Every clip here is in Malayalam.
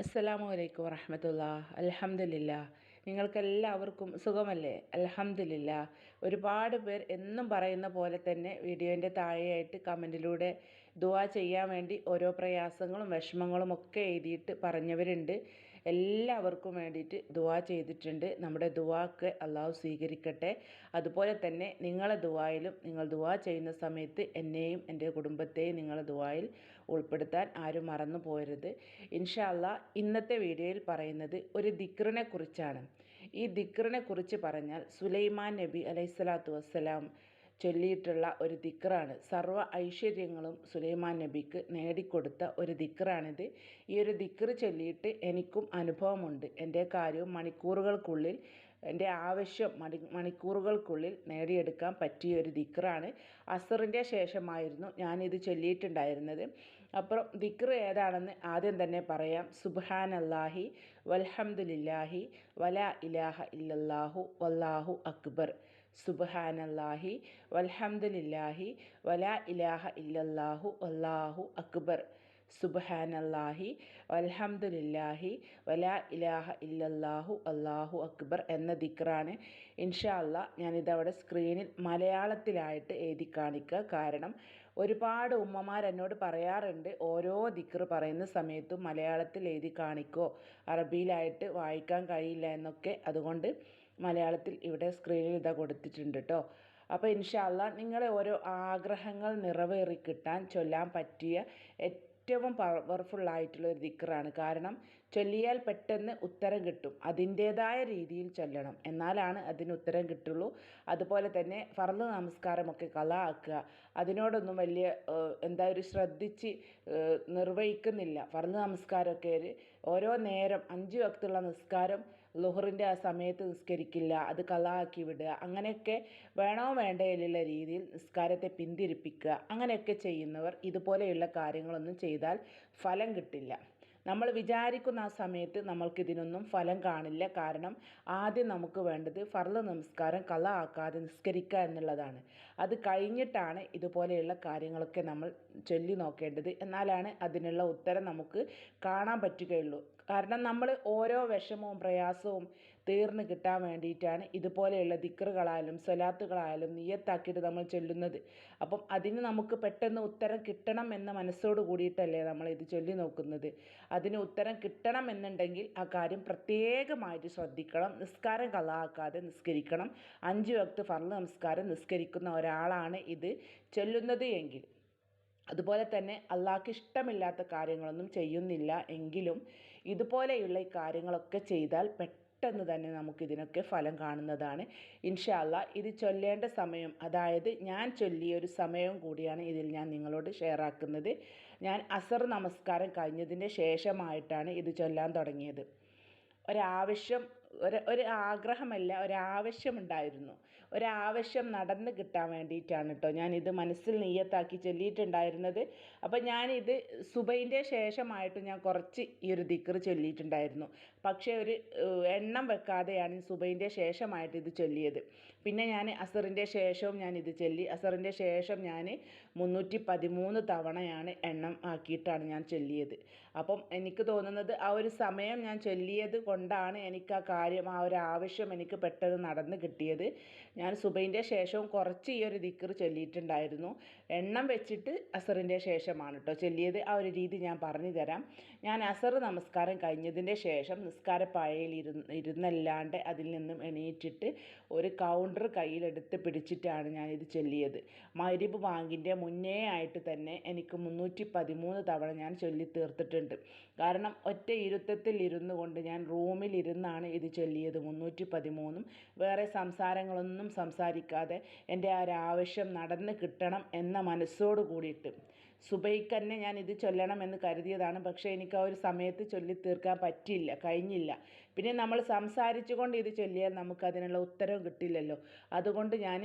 അസ്സലാമു അലൈക്കും വറഹമത്തുള്ള അലഹമില്ല നിങ്ങൾക്കെല്ലാവർക്കും സുഖമല്ലേ? അലഹമില്ല ഒരുപാട് പേർ എന്നും പറയുന്ന പോലെ തന്നെ വീഡിയോന്റെ താഴെയായിട്ട് കമന്റിലൂടെ ദുവാ ചെയ്യാൻ വേണ്ടി ഓരോ പ്രയാസങ്ങളും വിഷമങ്ങളും ഒക്കെ എഴുതിയിട്ട് പറഞ്ഞവരുണ്ട്. എല്ലാവർക്കും വേണ്ടിയിട്ട് ദുവാ ചെയ്തിട്ടുണ്ട്. നമ്മുടെ ദുവാക്ക് അള്ളാഹു സ്വീകരിക്കട്ടെ. അതുപോലെ തന്നെ നിങ്ങളെ ദുവായിലും നിങ്ങൾ ദുവാ ചെയ്യുന്ന സമയത്ത് എന്നെയും എന്റെ കുടുംബത്തെയും നിങ്ങളെ ദുവായിൽ ഉൾപ്പെടുത്താൻ ആരും മറന്നു പോരുത്. ഇൻഷാല്ല ഇന്നത്തെ വീഡിയോയിൽ പറയുന്നത് ഒരു ദിക്റിനെ കുറിച്ചാണ് ഈ ദിക്റിനെ കുറിച്ച് പറഞ്ഞാൽ സുലൈമാൻ നബി അലൈഹിസ്സലാത്തു വസ്സലാം ചൊല്ലിയിട്ടുള്ള ഒരു ദിക്റാണ്. സർവ ഐശ്വര്യങ്ങളും സുലൈമാൻ നബിക്ക് നേടിക്കൊടുത്ത ഒരു ദിക്റാണിത്. ഈ ഒരു ദിക്റ് ചൊല്ലിയിട്ട് എനിക്കും അനുഭവമുണ്ട്. എന്റെ കാര്യവും മണിക്കൂറുകൾക്കുള്ളിൽ എന്റെ ആവശ്യം മണി മണിക്കൂറുകൾക്കുള്ളിൽ നേടിയെടുക്കാൻ പറ്റിയ ഒരു ദിക്റാണ്. അസറിന്റെ ശേഷമായിരുന്നു ഞാനിത് ചൊല്ലിയിട്ടുണ്ടായിരുന്നത്. അപ്പോൾ ദിക്ർ ഏതാണെന്ന് ആദ്യം തന്നെ പറയാം. സുബ്ഹാനല്ലാഹി വൽഹംദുലില്ലാഹി വലാ ഇലാഹ ഇല്ലല്ലാഹു വല്ലാഹു അക്ബർ. സുബ്ഹാനല്ലാഹി വൽഹംദുലില്ലാഹി വലാ ഇലാഹ ഇല്ലല്ലാഹു വല്ലാഹു അക്ബർ. സുബ്ഹാനല്ലാഹി അൽഹംദുലില്ലാഹി വലാ ഇലാഹ ഇല്ലല്ലാഹു അല്ലാഹു അക്ബർ എന്ന ദിക്റാണ്. ഇൻഷാ അല്ലാ ഞാനിതവിടെ സ്ക്രീനിൽ മലയാളത്തിലായിട്ട് എഴുതി കാണിക്കുക. കാരണം ഒരുപാട് ഉമ്മമാർ എന്നോട് പറയാറുണ്ട് ഓരോ ദിക്ർ പറയുന്ന സമയത്തും മലയാളത്തിൽ എഴുതി കാണിക്കോ അറബിയിലായിട്ട് വായിക്കാൻ കഴിയില്ല എന്നൊക്കെ. അതുകൊണ്ട് മലയാളത്തിൽ ഇവിടെ സ്ക്രീനിൽ ഇതാ കൊടുത്തിട്ടുണ്ട് കേട്ടോ അപ്പോൾ ഇൻഷാല്ല നിങ്ങളെ ഓരോ ആഗ്രഹങ്ങൾ നിറവേറി കിട്ടാൻ ചൊല്ലാൻ പറ്റിയ ഏറ്റവും പവർഫുള്ളായിട്ടുള്ള ഒരു ദിക്റാണ്. കാരണം ചൊല്ലിയാൽ പെട്ടെന്ന് ഉത്തരം കിട്ടും. അതിന്റേതായ രീതിയിൽ ചൊല്ലണം. എന്നാലാണ് അതിന് ഉത്തരം കിട്ടുള്ളൂ. അതുപോലെ തന്നെ ഫർദ് നമസ്കാരമൊക്കെ കല ആക്കുക അതിനോടൊന്നും വലിയ എന്താ ഒരു ശ്രദ്ധിച്ച് നിർവഹിക്കുന്നില്ല. ഫർദ് നമസ്കാരമൊക്കെ ഒരു ഓരോ നേരം അഞ്ച് വക്തുള്ള നിസ്കാരം ലുഹറിന്റെ ആ സമയത്ത് നിസ്കരിക്കില്ല. അത് കലാക്കി വിടുക. അങ്ങനെയൊക്കെ വേണോ വേണ്ടയിലുള്ള രീതിയിൽ നിസ്കാരത്തെ പിന്തിരിപ്പിക്കുക. അങ്ങനെയൊക്കെ ചെയ്യുന്നവർ ഇതുപോലെയുള്ള കാര്യങ്ങളൊന്നും ചെയ്താൽ ഫലം കിട്ടില്ല. നമ്മൾ വിചാരിക്കുന്ന ആ സമയത്ത് നമ്മൾക്കിതിനൊന്നും ഫലം കാണില്ല. കാരണം ആദ്യം നമുക്ക് വേണ്ടത് ഫർൾ നമസ്കാരം കള ആക്കാതെ നിസ്കരിക്കുക എന്നുള്ളതാണ്. അത് കഴിഞ്ഞിട്ടാണ് ഇതുപോലെയുള്ള കാര്യങ്ങളൊക്കെ നമ്മൾ ചൊല്ലി നോക്കേണ്ടത്. എന്നാലാണ് അതിനുള്ള ഉത്തരം നമുക്ക് കാണാൻ പറ്റുകയുള്ളൂ. കാരണം നമ്മൾ ഓരോ വിഷമവും പ്രയാസവും തീർന്ന് കിട്ടാൻ വേണ്ടിയിട്ടാണ് ഇതുപോലെയുള്ള ദിക്കറുകളായാലും സ്വലാത്തുകളായാലും നിയത്താക്കിയിട്ട് നമ്മൾ ചൊല്ലുന്നത്. അപ്പം അതിന് നമുക്ക് പെട്ടെന്ന് ഉത്തരം കിട്ടണം എന്ന മനസ്സോട് കൂടിയിട്ടല്ലേ നമ്മൾ ഇത് ചൊല്ലി നോക്കുന്നത്. അതിന് ഉത്തരം കിട്ടണം എന്നുണ്ടെങ്കിൽ ആ കാര്യം പ്രത്യേകമായിട്ട് ശ്രദ്ധിക്കണം. നിസ്കാരം കളാക്കാതെ നിസ്കരിക്കണം. അഞ്ച് വക്ത് ഫർൾ നമസ്കാരം നിസ്കരിക്കുന്ന ഒരാളാണ് ഇത് ചൊല്ലുന്നത് എങ്കിൽ. അതുപോലെ തന്നെ അള്ളാഹ്ക്ക് ഇഷ്ടമില്ലാത്ത കാര്യങ്ങളൊന്നും ചെയ്യുന്നില്ല എങ്കിലും ഇതുപോലെയുള്ള ഈ കാര്യങ്ങളൊക്കെ ചെയ്താൽ പെട്ടെന്ന് തന്നെ നമുക്ക് ഇതിനൊക്കെ ഫലം കാണുന്നതാണ്. ഇൻഷാല്ല ഇത് ചൊല്ലേണ്ട സമയം അതായത് ഞാൻ ചൊല്ലിയ ഒരു സമയവും കൂടിയാണ് ഇതിൽ ഞാൻ നിങ്ങളോട് ഷെയർ ആക്കുന്നത്. ഞാൻ അസർ നമസ്കാരം കഴിഞ്ഞതിന്റെ ശേഷമായിട്ടാണ് ഇത് ചൊല്ലാൻ തുടങ്ങിയത്. ഒരാവശ്യം ഒരു ഒരു ആഗ്രഹമല്ല ഒരാവശ്യമുണ്ടായിരുന്നു. ഒരാവശ്യം നടന്ന് കിട്ടാൻ വേണ്ടിയിട്ടാണ് കേട്ടോ ഞാനിത് മനസ്സിൽ നെയ്യത്താക്കി ചൊല്ലിയിട്ടുണ്ടായിരുന്നത്. അപ്പോൾ ഞാനിത് സുബൈന്റെ ശേഷമായിട്ട് ഞാൻ കുറച്ച് ഈ ഒരു ദിക്കർ ചൊല്ലിയിട്ടുണ്ടായിരുന്നു. പക്ഷേ ഒരു എണ്ണം വെക്കാതെയാണ് സുബൈന്റെ ശേഷമായിട്ട് ഇത് ചൊല്ലിയത്. പിന്നെ ഞാൻ അസറിന്റെ ശേഷവും ഞാൻ ഇത് ചൊല്ലി. അസറിന്റെ ശേഷം ഞാൻ മുന്നൂറ്റി പതിമൂന്ന് തവണയാണ് എണ്ണം ആക്കിയിട്ടാണ് ഞാൻ ചൊല്ലിയത്. അപ്പം എനിക്ക് തോന്നുന്നത് ആ ഒരു സമയം ഞാൻ ചൊല്ലിയത് കൊണ്ടാണ് എനിക്ക് ആ കാര്യം ആ ഒരു ആവശ്യം എനിക്ക് പെട്ടെന്ന് നടന്ന് കിട്ടിയത്. ഞാൻ സുബൈന്റെ ശേഷവും കുറച്ച് ഈ ഒരു ദിക്കർ ചൊല്ലിയിട്ടുണ്ടായിരുന്നു. എണ്ണം വെച്ചിട്ട് അസറിന്റെ ശേഷമാണ് കേട്ടോ ചൊല്ലിയത്. ആ ഒരു രീതി ഞാൻ പറഞ്ഞു തരാം. ഞാൻ അസർ നമസ്കാരം കഴിഞ്ഞതിന്റെ ശേഷം നിസ്കാരപ്പായയിൽ ഇരുന്ന് ഇരുന്നല്ലാണ്ട് അതിൽ നിന്നും എണീറ്റിട്ട് ഒരു കൗണ്ടർ കയ്യിലെടുത്ത് പിടിച്ചിട്ടാണ് ഞാനിത് ചൊല്ലിയത്. മരിബ് ബാങ്കിന്റെ മുന്നേ ആയിട്ട് തന്നെ എനിക്ക് മുന്നൂറ്റി പതിമൂന്ന് തവണ ഞാൻ ചൊല്ലി തീർത്തിട്ടുണ്ട്. കാരണം ഒറ്റ ഇരുത്തത്തിൽ ഇരുന്നു കൊണ്ട് ഞാൻ റൂമിൽ ഇരുന്നാണ് ഇത് ചൊല്ലിയത് മുന്നൂറ്റി പതിമൂന്നും. വേറെ സംസാരങ്ങളൊന്നും സംസാരിക്കാതെ എന്റെ ആ ഒരു ആവശ്യം നടന്ന് കിട്ടണം എന്ന മനസ്സോട് കൂടിയിട്ട്. സുബൈക്ക് തന്നെ ഞാൻ ഇത് ചൊല്ലണം എന്ന് കരുതിയതാണ്. പക്ഷേ എനിക്ക് ആ ഒരു സമയത്ത് ചൊല്ലി തീർക്കാൻ പറ്റിയില്ല കഴിഞ്ഞില്ല. പിന്നെ നമ്മൾ സംസാരിച്ചുകൊണ്ട് ഇത് ചൊല്ലിയാൽ നമുക്കതിനുള്ള ഉത്തരവും കിട്ടില്ലല്ലോ. അതുകൊണ്ട് ഞാൻ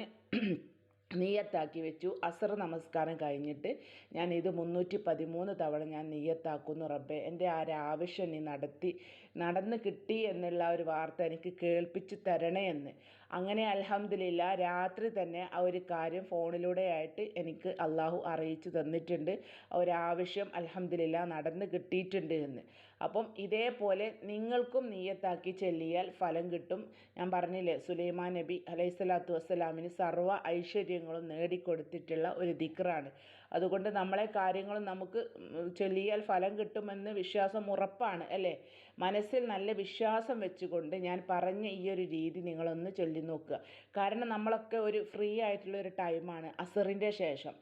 നീയത്താക്കി വെച്ചു. അസർ നമസ്കാരം കഴിഞ്ഞിട്ട് ഞാൻ ഇത് മുന്നൂറ്റി പതിമൂന്ന് തവണ ഞാൻ നീയത്താക്കുന്നു റബ്ബെ. എന്റെ ആ ഒരു ആവശ്യം നീ നടത്തി നടന്ന് കിട്ടി എന്നുള്ള ഒരു വാർത്ത എനിക്ക് കേൾപ്പിച്ച് തരണേ എന്ന്. അങ്ങനെ അലഹമ്മദില്ല രാത്രി തന്നെ ആ ഒരു കാര്യം ഫോണിലൂടെ ആയിട്ട് എനിക്ക് അള്ളാഹു അറിയിച്ചു തന്നിട്ടുണ്ട്. ആ ഒരു ആവശ്യം അലഹമ്മദില്ല നടന്ന് കിട്ടിയിട്ടുണ്ട് എന്ന്. അപ്പം ഇതേപോലെ നിങ്ങൾക്കും നീയത്താക്കി ചെല്ലിയാൽ ഫലം കിട്ടും. ഞാൻ പറഞ്ഞില്ലേ സുലൈമാൻ നബി അലൈഹി സ്വലാത്തു വസ്സലാമിന് സർവ ഐശ്വര്യങ്ങളും നേടിക്കൊടുത്തിട്ടുള്ള ഒരു ദിക്റാണ്. അതുകൊണ്ട് നമ്മളെ കാര്യങ്ങളും നമുക്ക് ചൊല്ലിയാൽ ഫലം കിട്ടുമെന്ന് വിശ്വാസം ഉറപ്പാണ് അല്ലേ? മനസ്സിൽ നല്ല വിശ്വാസം വെച്ചുകൊണ്ട് ഞാൻ പറഞ്ഞ ഈ ഒരു രീതി നിങ്ങളൊന്ന് ചൊല്ലി നോക്കുക കാരണം നമ്മളൊക്കെ ഒരു ഫ്രീ ആയിട്ടുള്ള ഒരു ടൈമാണ് അസറിന്റെ ശേഷം.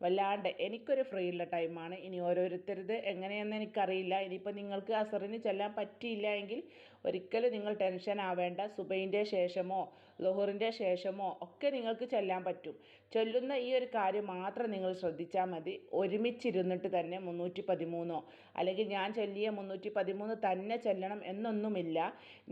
വല്ലാണ്ട് എനിക്കൊരു ഫ്രീ ഉള്ള ടൈമാണ് ഇനി ഓരോരുത്തരുത് എങ്ങനെയെന്ന് എനിക്കറിയില്ല. ഇനിയിപ്പോൾ നിങ്ങൾക്ക് അസറിന് ചെല്ലാൻ പറ്റിയില്ല എങ്കിൽ ഒരിക്കലും നിങ്ങൾ ടെൻഷൻ ആവേണ്ട. സുബൈന്റെ ശേഷമോ ലുഹറിന്റെ ശേഷമോ ഒക്കെ നിങ്ങൾക്ക് ചെല്ലാൻ പറ്റും. ചൊല്ലുന്ന ഈ ഒരു കാര്യം മാത്രം നിങ്ങൾ ശ്രദ്ധിച്ചാൽ മതി. ഒരുമിച്ചിരുന്നിട്ട് തന്നെ മുന്നൂറ്റി പതിമൂന്നോ അല്ലെങ്കിൽ ഞാൻ ചൊല്ലിയ മുന്നൂറ്റി പതിമൂന്ന് തന്നെ ചൊല്ലണം എന്നൊന്നുമില്ല.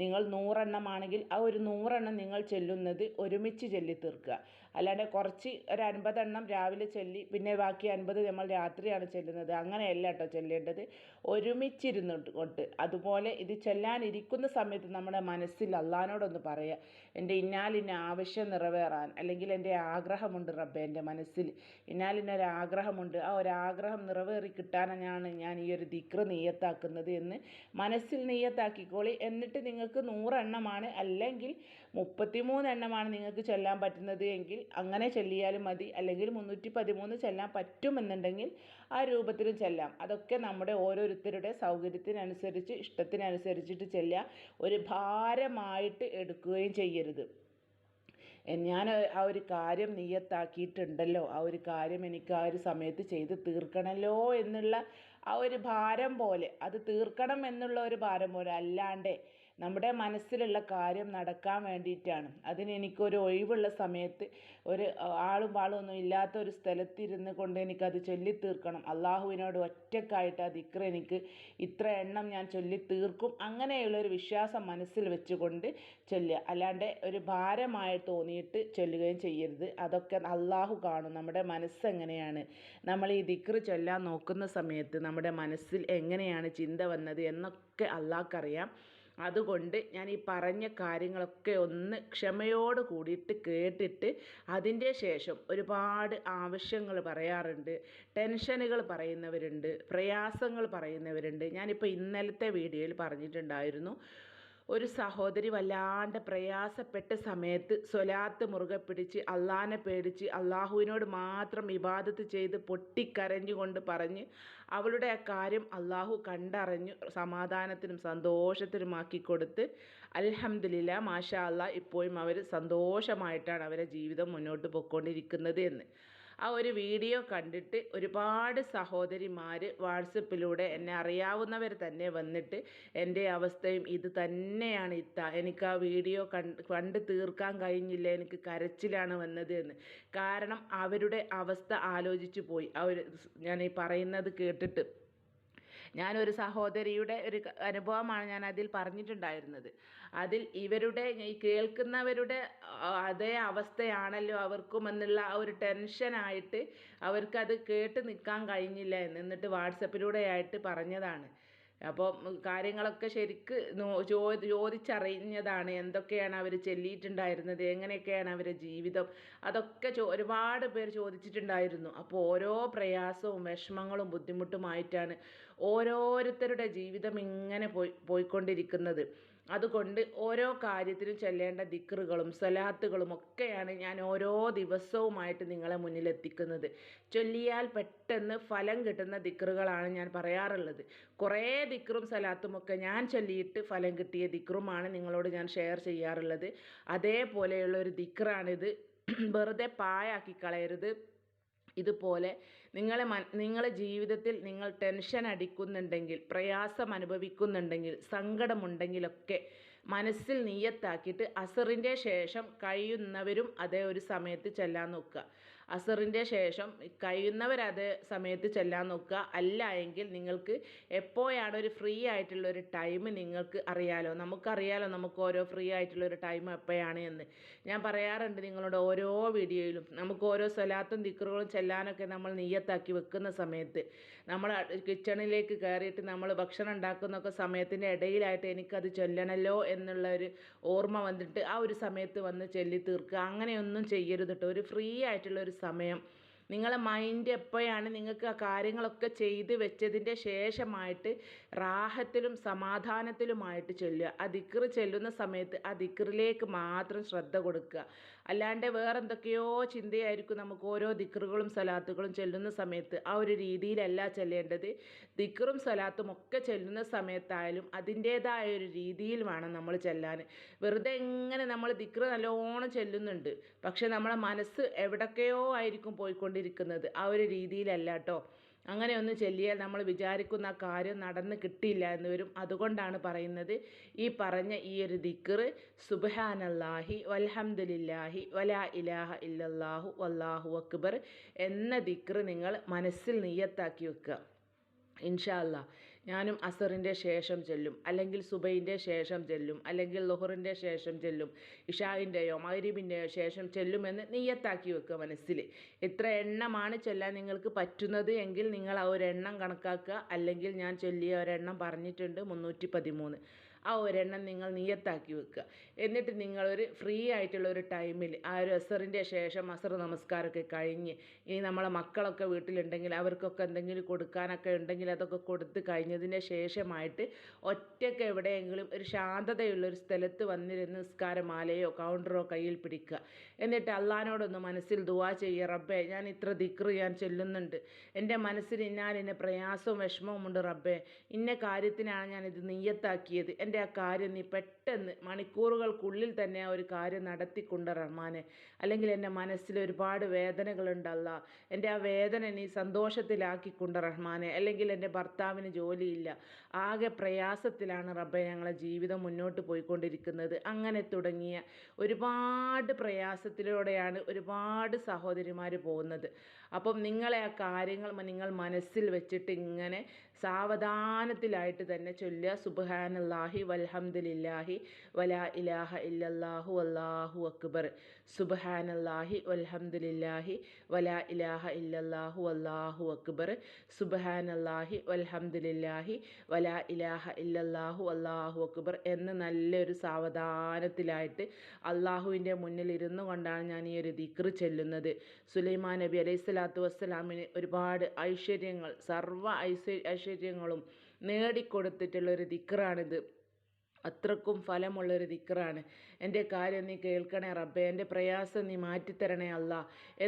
നിങ്ങൾ നൂറെണ്ണമാണെങ്കിൽ ആ ഒരു നൂറെണ്ണം നിങ്ങൾ ചൊല്ലുന്നത് ഒരുമിച്ച് ചൊല്ലി തീർക്കുക അല്ലാണ്ട് കുറച്ച് ഒരു അൻപതെണ്ണം രാവിലെ ചൊല്ലി പിന്നെ ബാക്കി അൻപത് നമ്മൾ രാത്രിയാണ് ചെല്ലുന്നത്. അങ്ങനെയല്ല കേട്ടോ ചെല്ലേണ്ടത്. ഒരുമിച്ചിരുന്നിട്ട് കൊണ്ട്. അതുപോലെ ഇത് ചെല്ലാനിരിക്കുന്ന സമയത്ത് നമ്മുടെ മനസ്സിൽ അള്ളഹാനോടൊന്ന് പറയുക എന്റെ ഇന്നാലിന്ന ആവശ്യം നിറവേറാൻ അല്ലെങ്കിൽ എന്റെ ആഗ്രഹമുണ്ട് റബ്ബെ എന്റെ മനസ്സിൽ ഇന്നാലിന്നൊരു ആഗ്രഹമുണ്ട്. ആ ഒരു ആഗ്രഹം നിറവേറി കിട്ടാനാണ് ഞാൻ ഈ ഒരു ദിക്ര നീയത്താക്കുന്നത് എന്ന് മനസ്സിൽ നീയത്താക്കിക്കോളി. എന്നിട്ട് നിങ്ങൾക്ക് നൂറെണ്ണമാണ് അല്ലെങ്കിൽ മുപ്പത്തിമൂന്ന് എണ്ണമാണ് നിങ്ങൾക്ക് ചൊല്ലാൻ പറ്റുന്നത് എങ്കിൽ അങ്ങനെ ചൊല്ലിയാലും മതി. അല്ലെങ്കിൽ മുന്നൂറ്റി പതിമൂന്ന് ചെല്ലാൻ പറ്റുമെന്നുണ്ടെങ്കിൽ ആ രൂപത്തിലും ചൊല്ലാം. അതൊക്കെ നമ്മുടെ ഓരോരുത്തരുടെ സൗകര്യത്തിനനുസരിച്ച് ഇഷ്ടത്തിനനുസരിച്ചിട്ട് ചെല്ലുക. ഒരു ഭാരമായിട്ട് എടുക്കുകയും ചെയ്യരുത്. ഞാൻ ആ ഒരു കാര്യം നിയത്താക്കിയിട്ടുണ്ടല്ലോ. ആ ഒരു കാര്യം എനിക്ക് ആ ഒരു സമയത്ത് ചെയ്ത് തീർക്കണമല്ലോ എന്നുള്ള ആ ഒരു ഭാരം പോലെ. അത് തീർക്കണം എന്നുള്ള ഒരു ഭാരം പോലെ. അല്ലാണ്ട് നമ്മുടെ മനസ്സിലുള്ള കാര്യം നടക്കാൻ വേണ്ടിയിട്ടാണ്. അതിന് എനിക്കൊരു ഒഴിവുള്ള സമയത്ത് ഒരു ആളും പാളും ഒന്നും ഇല്ലാത്ത ഒരു സ്ഥലത്തിരുന്ന് കൊണ്ട് എനിക്കത് ചൊല്ലി തീർക്കണം അള്ളാഹുവിനോട് ഒറ്റക്കായിട്ട് ആ ദിക്ർ എനിക്ക് ഇത്ര എണ്ണം ഞാൻ ചൊല്ലി തീർക്കും അങ്ങനെയുള്ളൊരു വിശ്വാസം മനസ്സിൽ വെച്ചുകൊണ്ട് ചൊല്ലുക. അല്ലാണ്ട് ഒരു ഭാരമായി തോന്നിയിട്ട് ചൊല്ലുകയും ചെയ്യരുത്. അതൊക്കെ അള്ളാഹു കാണും. നമ്മുടെ മനസ്സ് എങ്ങനെയാണ്? നമ്മൾ ഈ ദിക്ർ ചൊല്ലാൻ നോക്കുന്ന സമയത്ത് നമ്മുടെ മനസ്സിൽ എങ്ങനെയാണ് ചിന്ത വന്നത് എന്നൊക്കെ അള്ളാഹ്ക്കറിയാം. അതുകൊണ്ട് ഞാൻ ഈ പറഞ്ഞ കാര്യങ്ങളൊക്കെ ഒന്ന് ക്ഷമയോട് കൂടിയിട്ട് കേട്ടിട്ട് അതിന്റെ ശേഷം ഒരുപാട് ആവശ്യങ്ങൾ പറയാറുണ്ട്. ടെൻഷനുകൾ പറയുന്നവരുണ്ട്. പ്രയാസങ്ങൾ പറയുന്നവരുണ്ട്. ഞാനിപ്പോൾ ഇന്നലത്തെ വീഡിയോയിൽ പറഞ്ഞിട്ടുണ്ടായിരുന്നു. ഒരു സഹോദരി വല്ലാണ്ട് പ്രയാസപ്പെട്ട സമയത്ത് സ്വലാത്ത് മുറുകെ പിടിച്ച് അള്ളാനെ പേടിച്ച് അള്ളാഹുവിനോട് മാത്രം ഇബാദത്ത് ചെയ്ത് പൊട്ടിക്കരഞ്ഞുകൊണ്ട് പറഞ്ഞ് അവളുടെ ആ കാര്യം അള്ളാഹു കണ്ടറിഞ്ഞു സമാധാനത്തിനും സന്തോഷത്തിനുമാക്കി കൊടുത്ത് അലഹമില്ല മാഷാ അള്ളാഹ് ഇപ്പോഴും അവർ സന്തോഷമായിട്ടാണ് അവരെ ജീവിതം മുന്നോട്ട് പോയിക്കൊണ്ടിരിക്കുന്നത് എന്ന്. ആ ഒരു വീഡിയോ കണ്ടിട്ട് ഒരുപാട് സഹോദരിമാർ വാട്സപ്പിലൂടെ എന്നെ അറിയാവുന്നവർ തന്നെ വന്നിട്ട് എന്റെ അവസ്ഥയും ഇത് തന്നെയാണ് ഇത്ത. എനിക്ക് ആ വീഡിയോ കണ്ട് തീർക്കാൻ കഴിഞ്ഞില്ല. എനിക്ക് കരച്ചിലാണ് വന്നത് എന്ന്. കാരണം അവരുടെ അവസ്ഥ ആലോചിച്ച് പോയി. അവർ ഞാൻ ഈ പറയുന്നത് കേട്ടിട്ട്. ഞാനൊരു സഹോദരിയുടെ ഒരു അനുഭവമാണ് ഞാൻ അതിൽ പറഞ്ഞിട്ടുണ്ടായിരുന്നത്. അതിൽ ഇവരുടെ ഈ കേൾക്കുന്നവരുടെ അതേ അവസ്ഥയാണല്ലോ അവർക്കും എന്നുള്ള ആ ഒരു ടെൻഷനായിട്ട് അവർക്കത് കേട്ട് നിൽക്കാൻ കഴിഞ്ഞില്ല എന്ന് എന്നിട്ട് വാട്സപ്പിലൂടെ ആയിട്ട് പറഞ്ഞതാണ്. അപ്പോൾ കാര്യങ്ങളൊക്കെ ശരിക്ക് ചോദിച്ചറിഞ്ഞതാണ് എന്തൊക്കെയാണ് അവർ ചെല്ലിയിട്ടുണ്ടായിരുന്നത് എങ്ങനെയൊക്കെയാണ് അവരുടെ ജീവിതം അതൊക്കെ ഒരുപാട് പേർ ചോദിച്ചിട്ടുണ്ടായിരുന്നു. അപ്പോൾ ഓരോ പ്രയാസവും വിഷമങ്ങളും ബുദ്ധിമുട്ടുമായിട്ടാണ് ഓരോരുത്തരുടെ ജീവിതം ഇങ്ങനെ പോയി പോയിക്കൊണ്ടിരിക്കുന്നത്. അതുകൊണ്ട് ഓരോ കാര്യത്തിനും ചെല്ലേണ്ട ദിക്റുകളും സ്വലാത്തുകളും ഒക്കെയാണ് ഞാൻ ഓരോ ദിവസവുമായിട്ട് നിങ്ങളെ മുന്നിൽ എത്തിക്കുന്നത്. ചൊല്ലിയാൽ പെട്ടെന്ന് ഫലം കിട്ടുന്ന ദിക്റുകളാണ് ഞാൻ പറയാറുള്ളത്. കുറേ ദിക്റും സലാത്തും ഒക്കെ ഞാൻ ചൊല്ലിയിട്ട് ഫലം കിട്ടിയ ദിക്റുമാണ് നിങ്ങളോട് ഞാൻ ഷെയർ ചെയ്യാറുള്ളത്. അതേപോലെയുള്ള ഒരു ദിക്റാണിത്. വെറുതെ പായാക്കി കളയരുത്. ഇതുപോലെ നിങ്ങളെ നിങ്ങളെ ജീവിതത്തിൽ നിങ്ങൾ ടെൻഷൻ അടിക്കുന്നുണ്ടെങ്കിൽ പ്രയാസം അനുഭവിക്കുന്നുണ്ടെങ്കിൽ സങ്കടമുണ്ടെങ്കിലൊക്കെ മനസ്സിൽ നീയത്താക്കിയിട്ട് അസറിന്റെ ശേഷം കഴിയുന്നവരും അതേ ഒരു സമയത്ത് ചെല്ലാൻ നോക്കുക. അസറിന്റെ ശേഷം കഴിയുന്നവർ അതേ സമയത്ത് ചെല്ലാൻ നോക്കുക. അല്ല എങ്കിൽ നിങ്ങൾക്ക് എപ്പോഴാണ് ഒരു ഫ്രീ ആയിട്ടുള്ള ഒരു ടൈം നിങ്ങൾക്ക് അറിയാലോ. നമുക്കറിയാലോ നമുക്ക് ഓരോ ഫ്രീ ആയിട്ടുള്ള ഒരു ടൈം എപ്പോഴാണ് എന്ന്. ഞാൻ പറയാറുണ്ട് നിങ്ങളുടെ ഓരോ വീഡിയോയിലും. നമുക്ക് ഓരോ സ്വലാത്തും ദിക്കറുകളും ചെല്ലാനൊക്കെ നമ്മൾ നീയത്താക്കി വെക്കുന്ന സമയത്ത്. നമ്മൾ കിച്ചണിലേക്ക് കയറിയിട്ട് നമ്മൾ ഭക്ഷണം ഉണ്ടാക്കുന്നൊക്കെ സമയത്തിന്റെ ഇടയിലായിട്ട് എനിക്കത് ചൊല്ലണമല്ലോ എന്നുള്ള ഒരു ഓർമ്മ വന്നിട്ട് ആ ഒരു സമയത്ത് വന്ന് ചൊല്ലി തീർക്കുക അങ്ങനെയൊന്നും ചെയ്യരുത് കേട്ടോ ഒരു ഫ്രീ ആയിട്ടുള്ള ഒരു സമയം. നിങ്ങളെ മൈൻഡ് എപ്പോഴാണ് നിങ്ങൾക്ക് ആ കാര്യങ്ങളൊക്കെ ചെയ്ത് വെച്ചതിന്റെ ശേഷമായിട്ട് റാഹത്തിലും സമാധാനത്തിലുമായിട്ട് ചെല്ലുക. ആ ദിക്ർ ചെല്ലുന്ന സമയത്ത് ആ ദിക്റിലേക്ക് മാത്രം ശ്രദ്ധ കൊടുക്കുക. അല്ലാണ്ട് വേറെ എന്തൊക്കെയോ ചിന്തയായിരിക്കും നമുക്ക് ഓരോ ദിക്റുകളും സലാത്തുകളും ചെല്ലുന്ന സമയത്ത് ആ ഒരു രീതിയിലല്ല ചെല്ലേണ്ടത്. ദിക്റും സലാത്തും ഒക്കെ ചെല്ലുന്ന സമയത്തായാലും അതിന്റേതായ ഒരു രീതിയിൽ വേണം നമ്മൾ ചെല്ലാൻ. വെറുതെ എങ്ങനെ നമ്മൾ ദിക്റ് നല്ലോണം ചെല്ലുന്നുണ്ട്. പക്ഷെ നമ്മളെ മനസ്സ് എവിടൊക്കെയോ ആയിരിക്കും പോയിക്കൊണ്ടിരിക്കുന്നത്. ആ ഒരു രീതിയിലല്ല കേട്ടോ അങ്ങനെ ഒന്ന് ചെല്ലിയാൽ നമ്മൾ വിചാരിക്കുന്ന കാര്യം നടന്ന് കിട്ടിയില്ല എന്ന് വരും. അതുകൊണ്ടാണ് പറയുന്നത് ഈ പറഞ്ഞ ഈ ഒരു ദിക്ർ സുബഹാനല്ലാഹി വൽഹംദുലില്ലാഹി വലാ ഇലാഹ ഇല്ലല്ലാഹു വല്ലാഹു അക്ബർ എന്ന ദിക്ർ നിങ്ങൾ മനസ്സിൽ നിയ്യത്താക്കി വെക്കുക. ഇൻഷാ അല്ലാ ഞാനും അസറിന്റെ ശേഷം ചെല്ലും അല്ലെങ്കിൽ സുബൈന്റെ ശേഷം ചെല്ലും അല്ലെങ്കിൽ ലുഹറിന്റെ ശേഷം ചെല്ലും ഇഷാവിന്റെയോ മൈരീബിന്റെയോ ശേഷം ചെല്ലുമെന്ന് നെയ്യത്താക്കി വെക്കുക മനസ്സിൽ. എത്ര എണ്ണമാണ് ചൊല്ലാൻ നിങ്ങൾക്ക് പറ്റുന്നത് എങ്കിൽ നിങ്ങൾ ആ ഒരു എണ്ണം കണക്കാക്കുക അല്ലെങ്കിൽ ഞാൻ ചൊല്ലിയ ഒരെണ്ണം പറഞ്ഞിട്ടുണ്ട് മുന്നൂറ്റി പതിമൂന്ന് ആ ഒരെണ്ണം നിങ്ങൾ നിയത്താക്കി വെക്കുക. എന്നിട്ട് നിങ്ങളൊരു ഫ്രീ ആയിട്ടുള്ള ഒരു ടൈമിൽ ആ ഒരു അസറിന്റെ ശേഷം അസർ നമസ്കാരമൊക്കെ കഴിഞ്ഞ് ഇനി നമ്മളെ മക്കളൊക്കെ വീട്ടിലുണ്ടെങ്കിൽ അവർക്കൊക്കെ എന്തെങ്കിലും കൊടുക്കാനൊക്കെ ഉണ്ടെങ്കിൽ അതൊക്കെ കൊടുത്ത് കഴിഞ്ഞതിന് ശേഷമായിട്ട് ഒറ്റയ്ക്ക് എവിടെയെങ്കിലും ഒരു ശാന്തതയുള്ള ഒരു സ്ഥലത്ത് വന്നിരുന്ന് നിസ്കാരമാലയോ കൗണ്ടറോ കയ്യിൽ പിടിക്കുക. എന്നിട്ട് അള്ളഹാനോടൊന്ന് മനസ്സിൽ ദുവാ ചെയ്യുക. റബ്ബേ ഞാൻ ഇത്ര ദിക്റ് ഞാൻ ചെല്ലുന്നുണ്ട്. എന്റെ മനസ്സിൽ ഇന്നാലിന് പ്രയാസവും വിഷമവും ഉണ്ട് റബ്ബേ. ഇന്ന കാര്യത്തിനാണ് ഞാൻ ഇത് നീയത്താക്കിയത്. എന്റെ എന്റെ ആ കാര്യം നീ പെട്ടെന്ന് മണിക്കൂറുകൾക്കുള്ളിൽ തന്നെ ആ ഒരു കാര്യം നടത്തിക്കൊണ്ട് റഹ്മാനെ അല്ലെങ്കിൽ എന്റെ മനസ്സിൽ ഒരുപാട് വേദനകളുണ്ടല്ല. എന്റെ ആ വേദന നീ സന്തോഷത്തിലാക്കിക്കൊണ്ട് റഹ്മാനെ അല്ലെങ്കിൽ എന്റെ ഭർത്താവിന് ജോലിയില്ല. ആകെ പ്രയാസത്തിലാണ് റബ്ബെ ഞങ്ങളെ ജീവിതം മുന്നോട്ട് പോയിക്കൊണ്ടിരിക്കുന്നത്. അങ്ങനെ തുടങ്ങിയ ഒരുപാട് പ്രയാസത്തിലൂടെയാണ് ഒരുപാട് സഹോദരിമാർ പോകുന്നത്. അപ്പം നിങ്ങളെ ആ കാര്യങ്ങൾ നിങ്ങൾ മനസ്സിൽ വെച്ചിട്ട് ഇങ്ങനെ സാവധാനത്തിലായിട്ട് തന്നെ ചൊല്ലുക. സുബഹാനല്ലാഹി വൽഹംദുലില്ലാഹി വലാ ഇലാഹ ഇല്ലല്ലാഹു അല്ലാഹു അക്ബർ. സുബ്ഹാനല്ലാഹി വൽഹംദുലില്ലാഹി വലാ ഇലാഹ ഇല്ലല്ലാഹു അല്ലാഹു അക്ബർ. സുബ്ഹാനല്ലാഹി വൽഹംദുലില്ലാഹി വലാ ഇലാഹ ഇല്ലല്ലാഹു അല്ലാഹു അക്ബർ എന്ന് നല്ലൊരു സാവധാനത്തിലായിട്ട് അള്ളാഹുവിന്റെ മുന്നിൽ ഇരുന്നു കൊണ്ടാണ് ഞാൻ ഈ ഒരു ദിക്ർ ചെല്ലുന്നത്. സുലൈമാൻ നബി അലൈഹി സ്വലാത്തു വസ്സലാമിന് ഒരുപാട് ഐശ്വര്യങ്ങൾ സർവ ഐശ്വര്യങ്ങളും നേടിക്കൊടുത്തിട്ടുള്ള ഒരു ദിക്റാണിത്. അത്രക്കും ഫലമുള്ളൊരു ദിക്റാണ്. എന്റെ കാര്യം നീ കേൾക്കണേ റബ്ബെ എന്റെ പ്രയാസം നീ മാറ്റിത്തരണേ അല്ല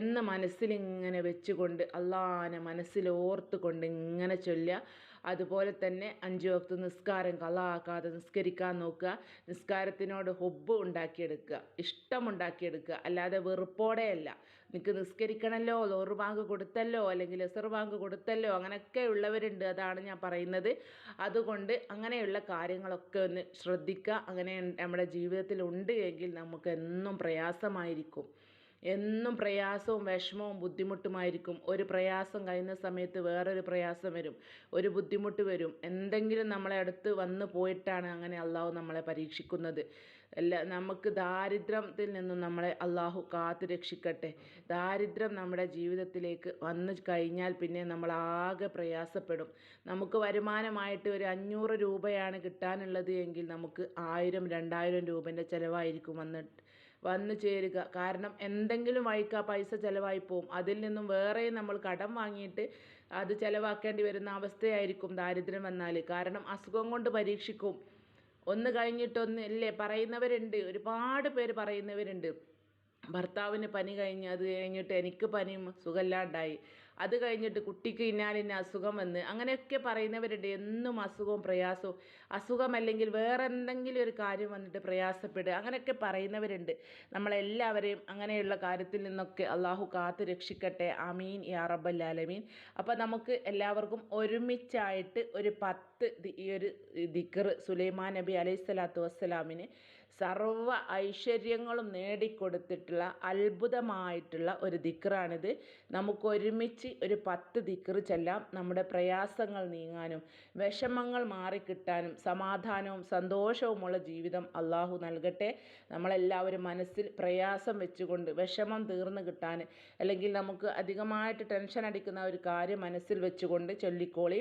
എന്ന മനസ്സിലിങ്ങനെ വെച്ചുകൊണ്ട് അള്ളാനെ മനസ്സിൽ ഓർത്തുകൊണ്ട് ഇങ്ങനെ ചൊല്ലുക. അതുപോലെ തന്നെ അഞ്ച് വക്ത് നിസ്കാരം കളാക്കാതെ നിസ്കരിക്കാൻ നോക്കുക നിസ്കാരത്തിനോട് ഹൊബ് ഉണ്ടാക്കിയെടുക്കുക ഇഷ്ടം ഉണ്ടാക്കിയെടുക്കുക അല്ലാതെ വെറുപ്പോടെയല്ല. നിനക്ക് നിസ്കരിക്കണമല്ലോ ലോറ് ബാങ്ക് കൊടുത്തല്ലോ അല്ലെങ്കിൽ എസർ ബാങ്ക് കൊടുത്തല്ലോ അങ്ങനെയൊക്കെ ഉള്ളവരുണ്ട് അതാണ് ഞാൻ പറയുന്നത്. അതുകൊണ്ട് അങ്ങനെയുള്ള കാര്യങ്ങളൊക്കെ ഒന്ന് ശ്രദ്ധിക്കുക. അങ്ങനെ നമ്മുടെ ജീവിതത്തിൽ ഉണ്ട് എങ്കിൽ നമുക്ക് എന്നും പ്രയാസമായിരിക്കും. എന്നും പ്രയാസവും വിഷമവും ബുദ്ധിമുട്ടുമായിരിക്കും. ഒരു പ്രയാസം കഴിയുന്ന സമയത്ത് വേറൊരു പ്രയാസം വരും. ഒരു ബുദ്ധിമുട്ട് വരും. എന്തെങ്കിലും നമ്മളെ അടുത്ത് വന്ന് പോയിട്ടാണ് അങ്ങനെ അള്ളാഹു നമ്മളെ പരീക്ഷിക്കുന്നത്. അല്ല നമുക്ക് ദാരിദ്ര്യത്തിൽ നിന്നും നമ്മളെ അള്ളാഹു കാത്തു രക്ഷിക്കട്ടെ. ദാരിദ്ര്യം നമ്മുടെ ജീവിതത്തിലേക്ക് വന്നു കഴിഞ്ഞാൽ പിന്നെ നമ്മൾ ആകെ പ്രയാസപ്പെടും. നമുക്ക് വരുമാനമായിട്ട് ഒരു അഞ്ഞൂറ് രൂപയാണ് കിട്ടാനുള്ളത് എങ്കിൽ നമുക്ക് ആയിരം രണ്ടായിരം രൂപേന്റെ ചിലവായിരിക്കും വന്നിട്ട് വന്നു ചേരുക. കാരണം എന്തെങ്കിലും വഴിക്ക് ആ പൈസ ചിലവായി പോവും. അതിൽ നിന്നും വേറെ നമ്മൾ കടം വാങ്ങിയിട്ട് അത് ചിലവാക്കേണ്ടി വരുന്ന അവസ്ഥയായിരിക്കും ദാരിദ്ര്യം വന്നാൽ കാരണം അസുഖം കൊണ്ട് പരീക്ഷിക്കും. ഒന്ന് കഴിഞ്ഞിട്ടൊന്ന് ഇല്ലേ പറയുന്നവരുണ്ട്. ഒരുപാട് പേര് പറയുന്നവരുണ്ട്. ഭർത്താവിന് പനി കഴിഞ്ഞ് അത് കഴിഞ്ഞിട്ട് എനിക്ക് പനിയും സുഖമില്ലാണ്ടായി. അത് കഴിഞ്ഞിട്ട് കുട്ടിക്ക് ഇന്നാലിന്ന അസുഖം വന്ന് അങ്ങനെയൊക്കെ പറയുന്നവരുണ്ട്. എന്നും അസുഖവും പ്രയാസവും. അസുഖമല്ലെങ്കിൽ വേറെ എന്തെങ്കിലും ഒരു കാര്യം വന്നിട്ട് പ്രയാസപ്പെടുക അങ്ങനെയൊക്കെ പറയുന്നവരുണ്ട്. നമ്മളെല്ലാവരെയും അങ്ങനെയുള്ള കാര്യത്തിൽ നിന്നൊക്കെ അള്ളാഹു കാത്തു രക്ഷിക്കട്ടെ. അമീൻ യാ റബ്ബല്ലാലമീൻ അപ്പോൾ നമുക്ക് എല്ലാവർക്കും ഒരുമിച്ചായിട്ട് ഒരു പത്ത് ഈ ഒരു ദിക്കർ സുലൈമാൻ നബി അലൈഹി സ്വലാത്തു വസ്സലാമിന് സർവ ഐശ്വര്യങ്ങളും നേടിക്കൊടുത്തിട്ടുള്ള അത്ഭുതമായിട്ടുള്ള ഒരു ദിക്റാണിത്. നമുക്ക് ഒരുമിച്ച് ഒരു പത്ത് ദിക്റ് ചെല്ലാം നമ്മുടെ പ്രയാസങ്ങൾ നീങ്ങാനും വിഷമങ്ങൾ മാറിക്കിട്ടാനും സമാധാനവും സന്തോഷവുമുള്ള ജീവിതം അള്ളാഹു നൽകട്ടെ. നമ്മളെല്ലാവരും മനസ്സിൽ പ്രയാസം വെച്ചുകൊണ്ട് വിഷമം തീർന്നു കിട്ടാൻ അല്ലെങ്കിൽ നമുക്ക് അധികമായിട്ട് ടെൻഷൻ അടിക്കുന്ന ഒരു കാര്യം മനസ്സിൽ വെച്ചുകൊണ്ട് ചൊല്ലിക്കോളി.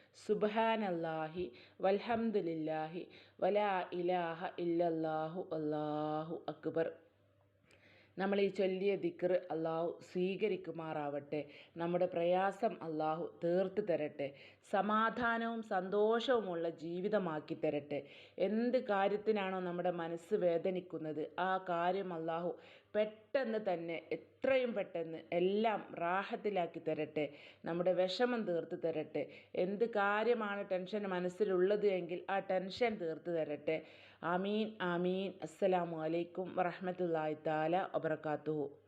സുബ്ഹാനല്ലാഹി വൽഹംദുലില്ലാഹി വലാ ഇലാഹ ഇല്ലല്ലാഹു അല്ലാഹു അക്ബർ. നമ്മൾ ഈ ചൊല്ലിയ ദിക്ർ അള്ളാഹു സ്വീകരിക്കുമാറാവട്ടെ. നമ്മുടെ പ്രയാസം അള്ളാഹു തീർത്ത് തരട്ടെ. സമാധാനവും സന്തോഷവുമുള്ള ജീവിതമാക്കി തരട്ടെ. എന്ത് കാര്യത്തിനാണോ നമ്മുടെ മനസ്സ് വേദനിക്കുന്നത് ആ കാര്യം അള്ളാഹു പെട്ടെന്ന് തന്നെ എത്രയും പെട്ടെന്ന് എല്ലാം റാഹത്തിലാക്കി തരട്ടെ നമ്മുടെ വിഷമം തീർത്ത് തരട്ടെ. എന്ത് കാര്യമാണ് ടെൻഷൻ മനസ്സിലുള്ളത് എങ്കിൽ ആ ടെൻഷൻ തീർത്ത് തരട്ടെ. ആമീൻ ആമീൻ. അസ്സലാമു അലൈക്കും വറഹമത്തല്ലാഹി താല വബർക്കാത്തുഹു